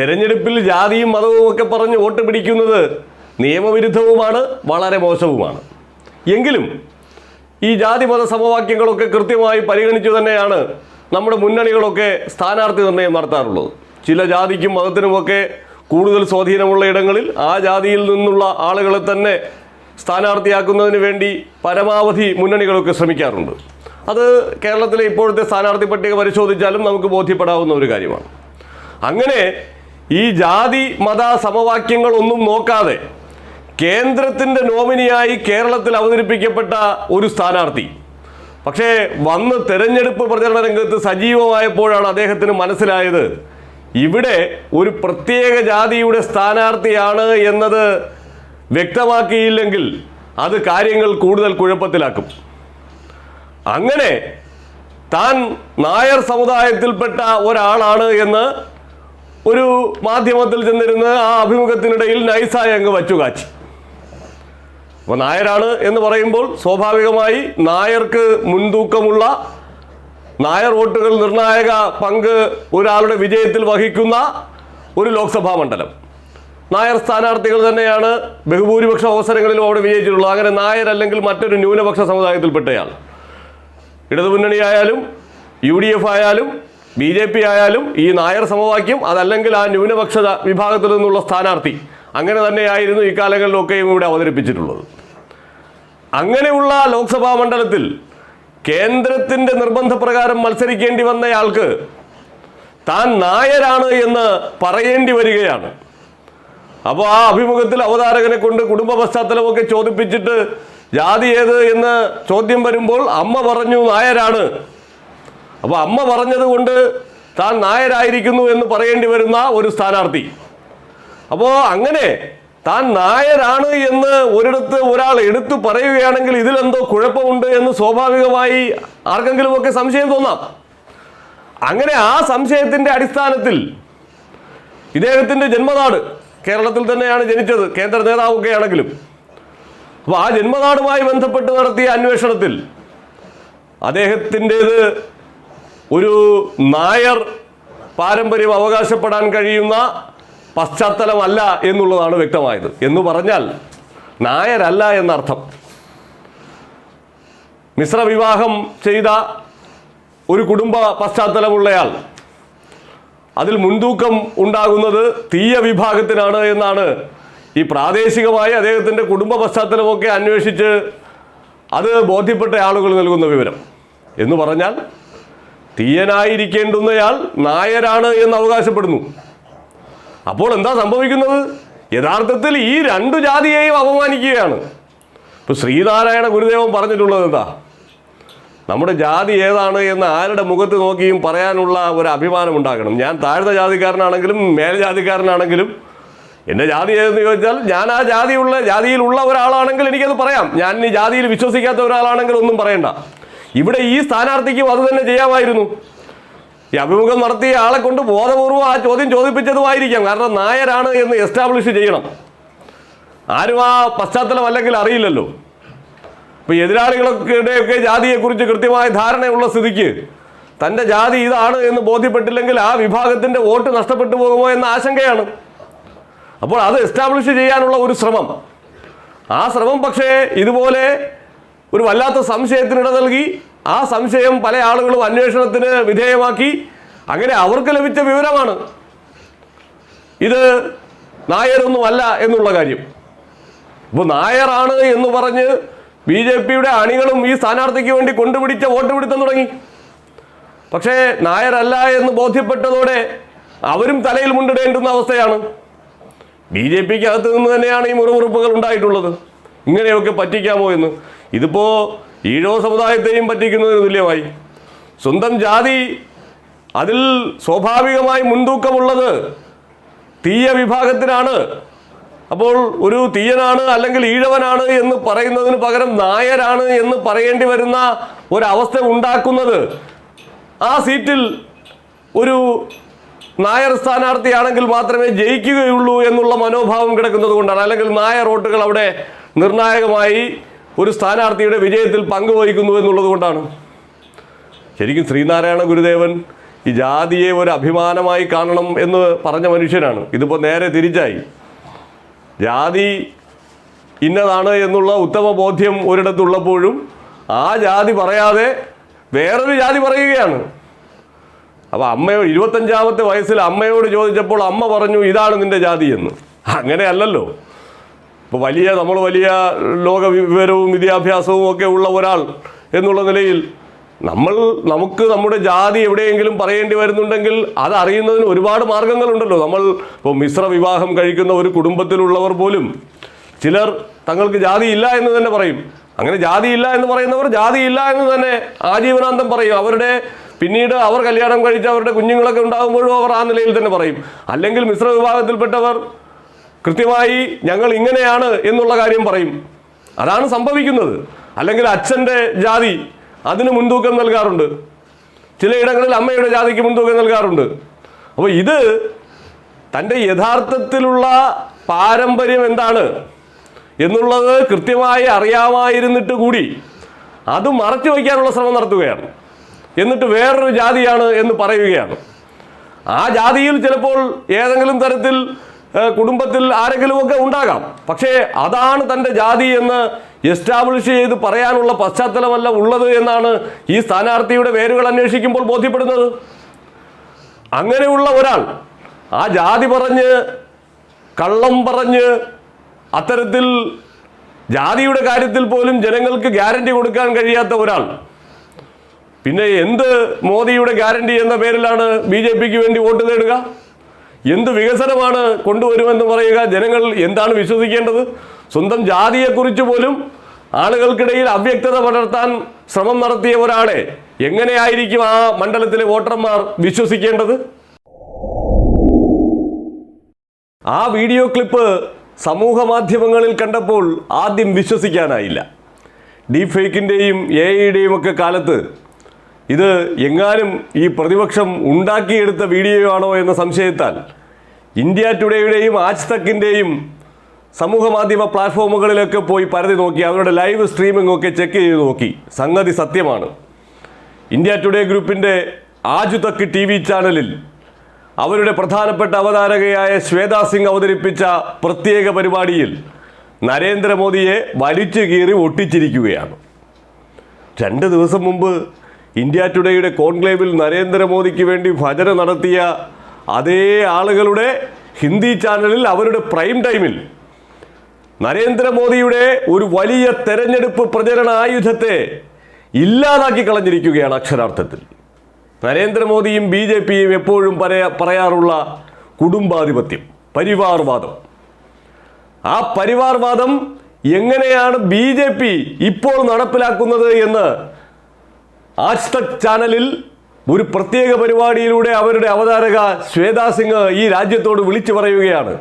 തെരഞ്ഞെടുപ്പിൽ ജാതിയും മതവും ഒക്കെ പറഞ്ഞ് വോട്ട് പിടിക്കുന്നത് നിയമവിരുദ്ധവുമാണ് വളരെ മോശവുമാണ്. എങ്കിലും ഈ ജാതി മത സമവാക്യങ്ങളൊക്കെ കൃത്യമായി പരിഗണിച്ചു തന്നെയാണ് നമ്മുടെ മുന്നണികളൊക്കെ സ്ഥാനാർത്ഥി നിർണയം നടത്താറുള്ളത്. ചില ജാതിക്കും മതത്തിനുമൊക്കെ കൂടുതൽ സ്വാധീനമുള്ള ഇടങ്ങളിൽ ആ ജാതിയിൽ നിന്നുള്ള ആളുകളെ തന്നെ സ്ഥാനാർത്ഥിയാക്കുന്നതിന് വേണ്ടി പരമാവധി മുന്നണികളൊക്കെ ശ്രമിക്കാറുണ്ട്. അത് കേരളത്തിലെ ഇപ്പോഴത്തെ സ്ഥാനാർത്ഥി പട്ടിക പരിശോധിച്ചാലും നമുക്ക് ബോധ്യപ്പെടാവുന്ന ഒരു കാര്യമാണ്. അങ്ങനെ ഈ ജാതി മത സമവാക്യങ്ങളൊന്നും നോക്കാതെ കേന്ദ്രത്തിന്റെ നോമിനിയായി കേരളത്തിൽ അവതരിപ്പിക്കപ്പെട്ട ഒരു സ്ഥാനാർത്ഥി. പക്ഷേ വന്ന് തെരഞ്ഞെടുപ്പ് പ്രചരണ രംഗത്ത് സജീവമായപ്പോഴാണ് അദ്ദേഹത്തിന് മനസ്സിലായത് ഇവിടെ ഒരു പ്രത്യേക ജാതിയുടെ സ്ഥാനാർത്ഥിയാണ് എന്നത് വ്യക്തമാക്കിയില്ലെങ്കിൽ അത് കാര്യങ്ങൾ കൂടുതൽ കുഴപ്പത്തിലാക്കും. അങ്ങനെ താൻ നായർ സമുദായത്തിൽപ്പെട്ട ഒരാളാണ് എന്ന് ഒരു മാധ്യമത്തിൽ ചെന്നിരുന്ന് ആ അഭിമുഖത്തിനിടയിൽ നൈസായ അങ്ങ് വച്ചുകാച്ചി. അപ്പോൾ നായരാണ് എന്ന് പറയുമ്പോൾ സ്വാഭാവികമായി നായർക്ക് മുൻതൂക്കമുള്ള നായർ വോട്ടുകൾ നിർണായക പങ്ക് ഒരാളുടെ വിജയത്തിൽ വഹിക്കുന്ന ഒരു ലോക്സഭാ മണ്ഡലം. നായർ സ്ഥാനാർത്ഥികൾ തന്നെയാണ് ബഹുഭൂരിപക്ഷ അവസരങ്ങളിലും അവിടെ വിജയിച്ചിട്ടുള്ളത്. അങ്ങനെ നായർ അല്ലെങ്കിൽ മറ്റൊരു ന്യൂനപക്ഷ സമുദായത്തിൽപ്പെട്ടയാൾ. ഇടതുമുന്നണിയായാലും യു ഡി എഫ് ആയാലും ബി ജെ പി ആയാലും ഈ നായർ സമവാക്യം അതല്ലെങ്കിൽ ആ ന്യൂനപക്ഷ വിഭാഗത്തിൽ നിന്നുള്ള സ്ഥാനാർത്ഥി അങ്ങനെ തന്നെയായിരുന്നു ഈ കാലങ്ങളിലൊക്കെയും ഇവിടെ അവതരിപ്പിച്ചിട്ടുള്ളത്. അങ്ങനെയുള്ള ലോക്സഭാ മണ്ഡലത്തിൽ കേന്ദ്രത്തിന്റെ നിർബന്ധപ്രകാരം മത്സരിക്കേണ്ടി വന്നയാൾക്ക് താൻ നായരാണ് എന്ന് പറയേണ്ടി വരികയാണ്. അപ്പോൾ ആ അഭിമുഖത്തിൽ അവതാരകനെ കൊണ്ട് കുടുംബ പശ്ചാത്തലമൊക്കെ ചോദിപ്പിച്ചിട്ട് ജാതി ഏത് എന്ന് ചോദ്യം വരുമ്പോൾ അമ്മ പറഞ്ഞു നായരാണ്. അപ്പോൾ അമ്മ പറഞ്ഞത് കൊണ്ട് താൻ നായരായിരിക്കുന്നു എന്ന് പറയേണ്ടി വരുന്ന ഒരു സ്ഥാനാർത്ഥി. അപ്പോൾ അങ്ങനെ താൻ നായരാണ് എന്ന് ഒരിടത്ത് ഒരാൾ എടുത്തു പറയുകയാണെങ്കിൽ ഇതിലെന്തോ കുഴപ്പമുണ്ട് എന്ന് സ്വാഭാവികമായി ആർക്കെങ്കിലുമൊക്കെ സംശയം തോന്നാം. അങ്ങനെ ആ സംശയത്തിന്റെ അടിസ്ഥാനത്തിൽ ഇദ്ദേഹത്തിന്റെ ജന്മനാട് കേരളത്തിൽ തന്നെയാണ് ജനിച്ചത് കേന്ദ്ര നേതാവൊക്കെ ആണെങ്കിലും അപ്പോൾ ആ ജന്മനാടുമായി ബന്ധപ്പെട്ട് നടത്തിയ അന്വേഷണത്തിൽ അദ്ദേഹത്തിന്റെത് ഒരു നായർ പാരമ്പര്യം അവകാശപ്പെടാൻ കഴിയുന്ന പശ്ചാത്തലമല്ല എന്നുള്ളതാണ് വ്യക്തമായത്. എന്ന് പറഞ്ഞാൽ നായരല്ല എന്നർത്ഥം. മിശ്ര വിവാഹം ചെയ്ത ഒരു കുടുംബ പശ്ചാത്തലമുള്ളയാൾ അതിൽ മുൻതൂക്കം ഉണ്ടാകുന്നത് തീയ വിഭാഗത്തിനാണ് എന്നാണ് ഈ പ്രാദേശികമായി അദ്ദേഹത്തിന്റെ കുടുംബ പശ്ചാത്തലമൊക്കെ അന്വേഷിച്ച് അത് ബോധ്യപ്പെട്ട ആളുകൾ നൽകുന്ന വിവരം. എന്ന് പറഞ്ഞാൽ തീയനായിരിക്കേണ്ടുന്നയാൾ നായരാണ് എന്ന് അവകാശപ്പെടുന്നു. അപ്പോൾ എന്താ സംഭവിക്കുന്നത്? യഥാർത്ഥത്തിൽ ഈ രണ്ടു ജാതിയെയും അപമാനിക്കുകയാണ്. ഇപ്പൊ ശ്രീനാരായണ ഗുരുദേവൻ പറഞ്ഞിട്ടുള്ളത് എന്താ? നമ്മുടെ ജാതി ഏതാണ് എന്ന് ആരുടെ മുഖത്ത് നോക്കിയും പറയാനുള്ള ഒരു അഭിമാനം ഉണ്ടാക്കണം ഞാൻ താഴ്ന്ന ജാതിക്കാരനാണെങ്കിലും മേൽജാതിക്കാരനാണെങ്കിലും എന്റെ ജാതി ഏതെന്ന് ചോദിച്ചാൽ ഞാൻ ആ ജാതിയുള്ള ജാതിയിലുള്ള ഒരാളാണെങ്കിൽ എനിക്കത് പറയാം. ഞാൻ ഈ ജാതിയിൽ വിശ്വസിക്കാത്ത ഒരാളാണെങ്കിൽ ഒന്നും പറയണ്ട. ഇവിടെ ഈ സ്ഥാനാർത്ഥിക്കും അത് തന്നെ ചെയ്യാമായിരുന്നു. ഈ അഭിമുഖം നടത്തിയ ആളെ കൊണ്ട് ബോധപൂർവം ആ ചോദ്യം ചോദിപ്പിച്ചതുമായിരിക്കാം. കാരണം നായരാണ് എന്ന് എസ്റ്റാബ്ലിഷ് ചെയ്യണം. ആരും ആ പശ്ചാത്തലം അല്ലെങ്കിൽ അറിയില്ലല്ലോ. ഇപ്പൊ എതിരാളികളുടെയൊക്കെ ജാതിയെക്കുറിച്ച് കൃത്യമായ ധാരണയുള്ള സ്ഥിതിക്ക് തന്റെ ജാതി ഇതാണ് എന്ന് ബോധ്യപ്പെട്ടില്ലെങ്കിൽ ആ വിഭാഗത്തിന്റെ വോട്ട് നഷ്ടപ്പെട്ടു പോകുമോ എന്ന ആശങ്കയാണ്. അപ്പോൾ അത് എസ്റ്റാബ്ലിഷ് ചെയ്യാനുള്ള ഒരു ശ്രമം. ആ ശ്രമം പക്ഷേ ഇതുപോലെ ഒരു വല്ലാത്ത സംശയത്തിനിട നൽകി. ആ സംശയം പല ആളുകളും അന്വേഷണത്തിന് വിധേയമാക്കി. അങ്ങനെ അവർക്ക് ലഭിച്ച വിവരമാണ്. ഇത് നായരൊന്നുമല്ല എന്നുള്ള കാര്യം. ഇപ്പോൾ നായറാണ് എന്ന് പറഞ്ഞ് ബി ജെ പിയുടെ അണികളും ഈ സ്ഥാനാർത്ഥിക്ക് വേണ്ടി കൊണ്ടുപിടിച്ച വോട്ട് പിടുത്തം തുടങ്ങി. പക്ഷേ നായരല്ല എന്ന് ബോധ്യപ്പെട്ടതോടെ അവരും തലയിൽ മുണ്ടിടേണ്ടുന്ന അവസ്ഥയാണ്. ബി ജെ പിക്ക് അകത്ത് നിന്ന് തന്നെയാണ് ഈ മുറിവുറുപ്പുകൾ ഉണ്ടായിട്ടുള്ളത്. ഇങ്ങനെയൊക്കെ പറ്റിക്കാമോ എന്ന്. ഇതിപ്പോ ഈഴവ സമുദായത്തെയും പറ്റിക്കുന്നതിന് തുല്യമായി. സ്വന്തം ജാതി അതിൽ സ്വാഭാവികമായി മുൻതൂക്കമുള്ളത് തീയ വിഭാഗത്തിനാണ്. അപ്പോൾ ഒരു തീയനാണ് അല്ലെങ്കിൽ ഈഴവനാണ് എന്ന് പറയുന്നതിന് പകരം നായരാണ് എന്ന് പറയേണ്ടി വരുന്ന ഒരവസ്ഥ ഉണ്ടാക്കുന്നത്. ആ സീറ്റിൽ ഒരു നായർ സ്ഥാനാർത്ഥിയാണെങ്കിൽ മാത്രമേ ജയിക്കുകയുള്ളൂ എന്നുള്ള മനോഭാവം കിടക്കുന്നത് കൊണ്ടാണ്. അല്ലെങ്കിൽ നായർ വോട്ടുകൾ അവിടെ നിർണായകമായി ഒരു സ്ഥാനാർത്ഥിയുടെ വിജയത്തിൽ പങ്കുവഹിക്കുന്നു എന്നുള്ളത് കൊണ്ടാണ്. ശരിക്കും ശ്രീനാരായണ ഗുരുദേവൻ ഈ ജാതിയെ ഒരു അഭിമാനമായി കാണണം എന്ന് പറഞ്ഞ മനുഷ്യനാണ്. ഇതിപ്പോൾ നേരെ തിരിച്ചായി. ജാതി ഇന്നതാണ് എന്നുള്ള ഉത്തമ ബോധ്യം ഒരിടത്തുള്ളപ്പോഴും ആ ജാതി പറയാതെ വേറൊരു ജാതി പറയുകയാണ്. അപ്പോൾ അമ്മയോ ഇരുപത്തഞ്ചാമത്തെ വയസ്സിൽ അമ്മയോട് ചോദിച്ചപ്പോൾ അമ്മ പറഞ്ഞു ഇതാണ് നിന്റെ ജാതി എന്ന്. അങ്ങനെയല്ലല്ലോ. ഇപ്പോൾ വലിയ നമ്മൾ വലിയ ലോക വിവരവും വിദ്യാഭ്യാസവും ഒക്കെ ഉള്ള ഒരാൾ എന്നുള്ള നിലയിൽ നമ്മൾ നമുക്ക് നമ്മുടെ ജാതി എവിടെയെങ്കിലും പറയേണ്ടി വരുന്നുണ്ടെങ്കിൽ അത് അറിയുന്നതിന് ഒരുപാട് മാർഗങ്ങളുണ്ടല്ലോ. നമ്മൾ ഇപ്പോൾ മിശ്ര വിവാഹം കഴിക്കുന്ന ഒരു കുടുംബത്തിലുള്ളവർ പോലും ചിലർ തങ്ങൾക്ക് ജാതി ഇല്ല എന്ന് തന്നെ പറയും. അങ്ങനെ ജാതി ഇല്ല എന്ന് പറയുന്നവർ ജാതി ഇല്ല എന്ന് തന്നെ ആജീവനാന്തം പറയും. അവരുടെ പിന്നീട് അവർ കല്യാണം കഴിച്ച് അവരുടെ കുഞ്ഞുങ്ങളൊക്കെ ഉണ്ടാകുമ്പോഴും അവർ ആ നിലയിൽ തന്നെ പറയും. അല്ലെങ്കിൽ മിശ്ര വിഭാഗത്തിൽപ്പെട്ടവർ കൃത്യമായി ഞങ്ങൾ ഇങ്ങനെയാണ് എന്നുള്ള കാര്യം പറയും. അതാണ് സംഭവിക്കുന്നത്. അല്ലെങ്കിൽ അച്ഛന്റെ ജാതി അതിന് മുൻതൂക്കം നൽകാറുണ്ട്. ചിലയിടങ്ങളിൽ അമ്മയുടെ ജാതിക്ക് മുൻതൂക്കം നൽകാറുണ്ട്. അപ്പോൾ ഇത് തന്റെ യഥാർത്ഥത്തിലുള്ള പാരമ്പര്യം എന്താണ് എന്നുള്ളത് കൃത്യമായി അറിയാമായിരുന്നിട്ട് കൂടി അത് മറച്ചു വയ്ക്കാനുള്ള ശ്രമം നടത്തുകയാണ്. എന്നിട്ട് വേറൊരു ജാതിയാണ് എന്ന് പറയുകയാണ്. ആ ജാതിയിൽ ചിലപ്പോൾ ഏതെങ്കിലും തരത്തിൽ കുടുംബത്തിൽ ആരെങ്കിലുമൊക്കെ ഉണ്ടാകാം. പക്ഷേ അതാണ് തന്റെ ജാതി എന്ന് എസ്റ്റാബ്ലിഷ് ചെയ്ത് പറയാനുള്ള പശ്ചാത്തലമല്ല ഉള്ളത് എന്നാണ് ഈ സ്ഥാനാർത്ഥിയുടെ പേരുകൾ അന്വേഷിക്കുമ്പോൾ ബോധ്യപ്പെടുന്നത്. അങ്ങനെയുള്ള ഒരാൾ ആ ജാതി പറഞ്ഞ് കള്ളം പറഞ്ഞ് അത്തരത്തിൽ ജാതിയുടെ കാര്യത്തിൽ പോലും ജനങ്ങൾക്ക് ഗ്യാരണ്ടി കൊടുക്കാൻ കഴിയാത്ത ഒരാൾ. പിന്നെ എന്ത് മോദിയുടെ ഗ്യാരണ്ടി എന്ന പേരിലാണ് ബി ജെ പിക്ക് വേണ്ടി വോട്ട് നേടുക? എന്ത് വികസനമാണ് കൊണ്ടുവരുമെന്ന് പറയുക? ജനങ്ങൾ എന്താണ് വിശ്വസിക്കേണ്ടത്? സ്വന്തം ജാതിയെക്കുറിച്ച് പോലും ആളുകൾക്കിടയിൽ അവ്യക്തത വളർത്താൻ ശ്രമം നടത്തിയ ഒരാളെ എങ്ങനെയായിരിക്കും ആ മണ്ഡലത്തിലെ വോട്ടർമാർ വിശ്വസിക്കേണ്ടത്? ആ വീഡിയോ ക്ലിപ്പ് സമൂഹ മാധ്യമങ്ങളിൽ കണ്ടപ്പോൾ ആദ്യം വിശ്വസിക്കാനായില്ല. ഡീപ് ഫേക്കിന്റെയും എ ഐയുടെയും ഒക്കെ കാലത്ത് ഇത് എങ്ങാനും ഈ പ്രതിപക്ഷം ഉണ്ടാക്കിയെടുത്ത വീഡിയോ ആണോ എന്ന സംശയത്താൽ ഇന്ത്യ ടുഡേയുടെയും ആജ് തക്കിന്റെയും സമൂഹ മാധ്യമ പ്ലാറ്റ്ഫോമുകളിലൊക്കെ പോയി പരതി നോക്കി അവരുടെ ലൈവ് സ്ട്രീമിംഗ് ഒക്കെ ചെക്ക് ചെയ്ത് നോക്കി. സംഗതി സത്യമാണ്. ഇന്ത്യ ടുഡേ ഗ്രൂപ്പിന്റെ ആജു തക്ക് ടി വി ചാനലിൽ അവരുടെ പ്രധാനപ്പെട്ട അവതാരകയായ ശ്വേതാ സിംഗ് അവതരിപ്പിച്ച പ്രത്യേക പരിപാടിയിൽ നരേന്ദ്രമോദിയെ വലിച്ചു കീറി ഒട്ടിച്ചിരിക്കുകയാണ്. രണ്ട് ദിവസം മുമ്പ് ഇന്ത്യ ടുഡേയുടെ കോൺക്ലേവിൽ നരേന്ദ്രമോദിക്ക് വേണ്ടി ഭജന നടത്തിയ അതേ ആളുകളുടെ ഹിന്ദി ചാനലിൽ അവരുടെ പ്രൈം ടൈമിൽ നരേന്ദ്രമോദിയുടെ ഒരു വലിയ തെരഞ്ഞെടുപ്പ് പ്രചരണ ആയുധത്തെ ഇല്ലാതാക്കി കളഞ്ഞിരിക്കുകയാണ് അക്ഷരാർത്ഥത്തിൽ. നരേന്ദ്രമോദിയും ബി ജെ പിയും എപ്പോഴും പറയാ പറയാറുള്ള കുടുംബാധിപത്യം പരിവാർവാദം. ആ പരിവാർവാദം എങ്ങനെയാണ് ബി ജെ പി ഇപ്പോൾ നടപ്പിലാക്കുന്നത് എന്ന് ആജ് തക് ചാനലിൽ ഒരു പ്രത്യേക പരിപാടിയിലൂടെ അവരുടെ അവതാരക ശ്വേതാ സിംഗ് ഈ രാജ്യത്തോട് വിളിച്ചു പറയുകയാണ്.